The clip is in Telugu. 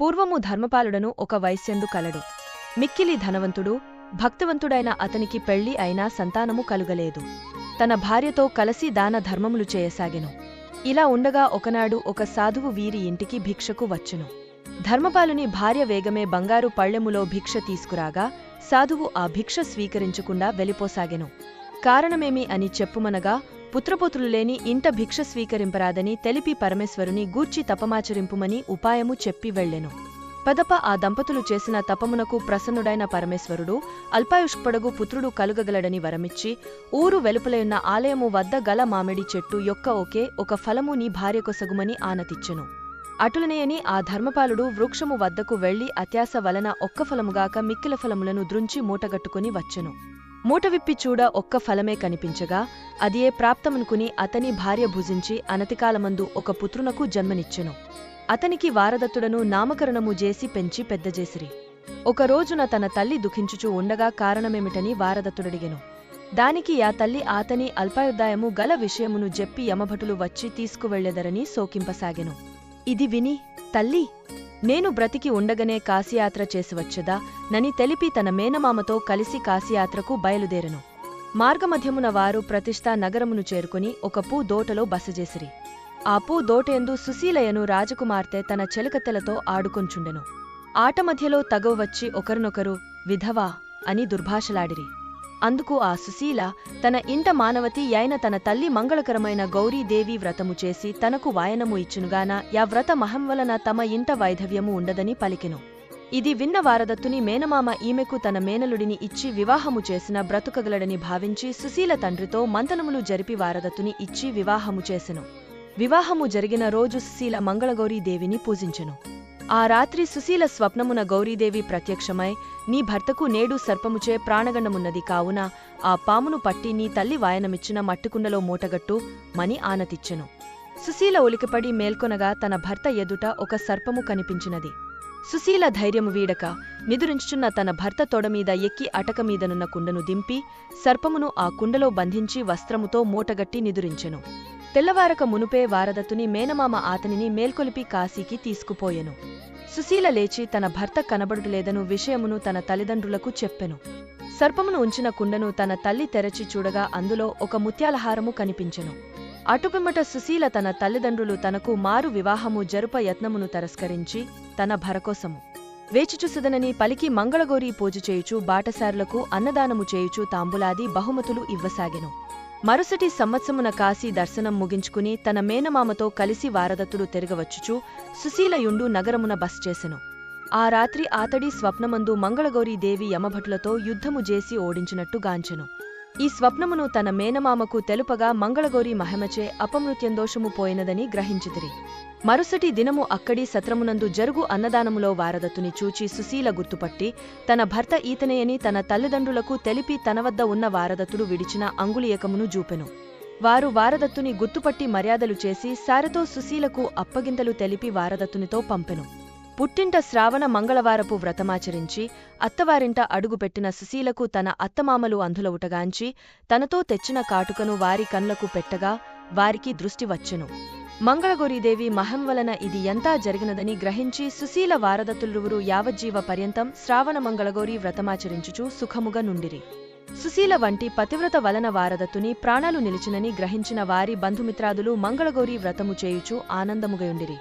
పూర్వము ధర్మపాలుడను ఒక వైశ్యండు కలడు. మిక్కిలి ధనవంతుడు భక్తవంతుడైన అతనికి పెళ్ళి అయినా సంతానము కలుగలేదు. తన భార్యతో కలసి దాన ధర్మములు చేయసాగెను. ఇలా ఉండగా ఒకనాడు ఒక సాధువు వీరి ఇంటికి భిక్షకు వచ్చును. ధర్మపాలుని భార్య వేగమే బంగారు పళ్ళెములో భిక్ష తీసుకురాగా సాధువు ఆ భిక్ష స్వీకరించకుండా వెళ్ళిపోసాగెను. కారణమేమి అని చెప్పుమనగా పుత్రపుత్రులు లేని ఇంట భిక్ష స్వీకరింపరాదని తెలిపి పరమేశ్వరుని గూర్చి తపమాచరింపుమని ఉపాయము చెప్పి వెళ్ళెను. పదప ఆ దంపతులు చేసిన తపమునకు ప్రసన్నుడైన పరమేశ్వరుడు అల్పాయుష్పడగు పుత్రుడు కలుగగలడని వరమిచ్చి ఊరు వెలుపలయున్న ఆలయము వద్ద గల మామిడి చెట్టు యొక్క ఒకే ఒక ఫలము నీ భార్యకొసగుమని ఆనతిచ్చెను. అటులనేయని ఆ ధర్మపాలుడు వృక్షము వద్దకు వెళ్ళి అత్యాస వలన ఒక్క ఫలముగాక మిక్కిల ఫలములను ద్రుంచి మూటగట్టుకుని వచ్చెను. మూట విప్పి చూడ ఒక్క ఫలమే కనిపించగా అదియే ప్రాప్తమనుకుని అతని భార్య భుజించి అనతికాలమందు ఒక పుత్రునకు జన్మనిచ్చెను. అతనికి వారదత్తుడను నామకరణము చేసి పెంచి పెద్దజేసిరి. ఒక రోజున తన తల్లి దుఃఖించుచూ ఉండగా కారణమేమిటని వారదత్తుడడిగెను. దానికి ఆ తల్లి ఆతని అల్పాయుద్ధాయము గల విషయమును జెప్పి యమభటులు వచ్చి తీసుకువెళ్ళెదరని సోకింపసాగెను ఇది విని తల్లి నేను బ్రతికి ఉండగనే కాశీయాత్ర చేసి వచ్చదా? నని తెలిపి తన మేనమామతో కలిసి కాశీయాత్రకు బయలుదేరెను. మార్గమధ్యమున వారు ప్రతిష్టా నగరమును చేరుకుని ఒక పూ దోటలో బసజేసిరి ఆ పూ దోటయందు సుశీలయను రాజకుమార్తె తన చెలకత్తెలతో ఆడుకొంచుండెను. ఆట మధ్యలో తగవ వచ్చి ఒకరినొకరు విధవా అని దుర్భాషలాడిరి. అందుకు ఆ సుశీల తన ఇంట మానవతి యైన తన తల్లి మంగళకరమైన గౌరీదేవి వ్రతము చేసి తనకు వాయనము ఇచ్చునుగాన యా వ్రత మహంవలన తమ ఇంట వైధవ్యము ఉండదని పలికెను. ఇది విన్న వారదత్తుని మేనమామ ఈమెకు తన మేనలుడిని ఇచ్చి వివాహము చేసిన బ్రతుకగలడని భావించి సుశీల తండ్రితో మంతనములు జరిపి వారదత్తుని ఇచ్చి వివాహము చేసెను. వివాహము జరిగిన రోజు సుశీల మంగళగౌరీదేవిని పూజించెను. ఆ రాత్రి సుశీల స్వప్నమున గౌరీదేవి ప్రత్యక్షమై నీ భర్తకు నేడు సర్పముచే ప్రాణగండమున్నది కావున ఆ పామును పట్టి నీ తల్లి వాయనమిచ్చిన మట్టుకుండలో మూటగట్టు మని ఆనతిచ్చెను. సుశీల ఉలికిపడి మేల్కొనగా తన భర్త ఎదుట ఒక సర్పము కనిపించినది. సుశీల ధైర్యము వీడక నిదురించుచున్న తన భర్త తొడమీద ఎక్కి అటకమీదనున్న కుండను దింపి సర్పమును ఆ కుండలో బంధించి వస్త్రముతో మూటగట్టి నిదురించెను. తెల్లవారక మునుపే వారదత్తుని మేనమామ ఆతనిని మేల్కొలిపి కాశీకి తీసుకుపోయెను. సుశీల లేచి తన భర్త కనబడుటలేదను విషయమును తన తల్లిదండ్రులకు చెప్పెను. సర్పమును ఉంచిన కుండను తన తల్లి తెరచి చూడగా అందులో ఒక ముత్యాలహారము కనిపించెను. అటుపిమ్మట సుశీల తన తల్లిదండ్రులు తనకు మారు వివాహము జరుప యత్నమును తరస్కరించి తన భరకోసము. వేచిచుసదనని పలికి మంగళగోరీ పూజ చేయుచు బాటసారులకు అన్నదానము చేయుచు తాంబులాది బహుమతులు ఇవ్వసాగెను. మరుసటి సంవత్సరమున కాశీ దర్శనం ముగించుకుని తన మేనమామతో కలిసి వారదత్తుడు తిరగవచ్చుచు సుశీలయుండు నగరమున బస్ చేసెను. ఆ రాత్రి ఆతడి స్వప్నమందు మంగళగౌరీదేవి యమభటులతో యుద్ధము చేసి ఓడించినట్టు గాంచెను. ఈ స్వప్నమును తన మేనమామకు తెలుపగా మంగళగౌరి మహిమచే అపమృత్యందోషము పోయినదని గ్రహించితిరి. మరుసటి దినము అక్కడి సత్రమునందు జరుగు అన్నదానములో వారదత్తుని చూచి సుశీల గుర్తుపట్టి తన భర్త ఈతనేయని తన తల్లిదండ్రులకు తెలిపి తన వద్ద ఉన్న వారదత్తుడు విడిచిన అంగుళీయకమును జూపెను. వారు వారదత్తుని గుర్తుపట్టి మర్యాదలు చేసి సారతో సుశీలకు అప్పగింతలు తెలిపి వారదత్తునితో పంపెను. పుట్టింట శ్రావణ మంగళవారపు వ్రతమాచరించి అత్తవారింట అడుగుపెట్టిన సుశీలకు తన అత్తమామలు అంధులవుటగాంచి తనతో తెచ్చిన కాటుకను వారి కన్లకు పెట్టగా వారికి దృష్టి వచ్చెను. మంగళగౌరీదేవి మహం వలన ఇది ఎంతా జరిగినదని గ్రహించి సుశీల వారదత్తులువురు యావజ్జీవ పర్యంతం శ్రావణ మంగళగౌరీ వ్రతమాచరించుచు సుఖముగా నుండిరి. సుశీల వంటి పతివ్రత వలన వారదత్తుని ప్రాణాలు నిలిచినని గ్రహించిన వారి బంధుమిత్రాదులు మంగళగౌరీ వ్రతము చేయుచు ఆనందముగయుండిరి.